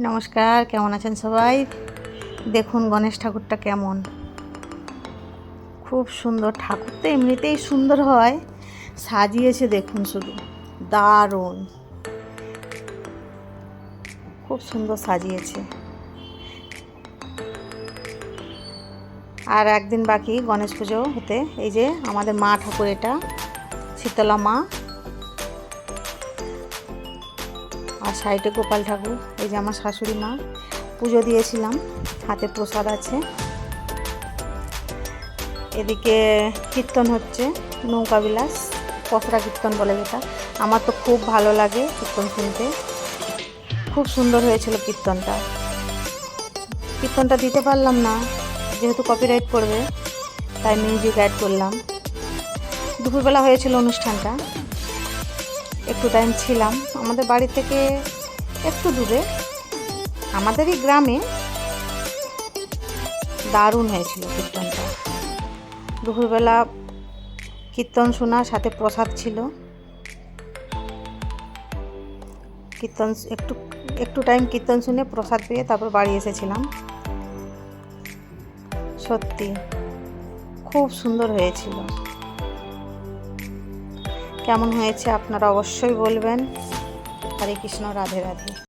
নমস্কার, কেমন আছেন সবাই? দেখুন গণেশ ঠাকুরটা কেমন। খুব সুন্দর, ঠাকুর তো এমনিতেই সুন্দর হয়। সাজিয়েছে দেখুন শুধু। দারুণ। খুব সুন্দর সাজিয়েছে। আর একদিন বাকি গণেশ পুজো হতে, এই যে আমাদের মা ঠাকুর এটা, শীতলা মা। আর সাইডে গোপাল ঠাকুর, এই যে আমার শাশুড়ি মা, পুজো দিয়েছিলাম, হাতে প্রসাদ আছে। এদিকে কীর্তন হচ্ছে, নৌকা বিলাস পসরা কীর্তন বলে যেটা। আমার তো খুব ভালো লাগে কীর্তন শুনতে। খুব সুন্দর হয়েছিল কীর্তনটা। কীর্তনটা দিতে পারলাম না, যেহেতু কপিরাইট পড়বে, তাই মিউজিক অ্যাড করলাম। দুপুরবেলা হয়েছিল অনুষ্ঠানটা। একটু টাইম ছিলাম। আমাদের বাড়ি থেকে একটু দূরে। আমাদেরই গ্রামে দারুণ হয়েছিল কীর্তনটা। দুপুরবেলা কীর্তন শোনা সাথে প্রসাদ ছিল। কীর্তন একটু একটু টাইম কীর্তন শুনে প্রসাদ পেয়ে তারপর বাড়ি এসেছিলাম। সত্যি, খুব সুন্দর হয়েছিল। কেমন হয়েছে আপনারা অবশ্যই বলবেন। হরে কৃষ্ণ রাধে রাধে।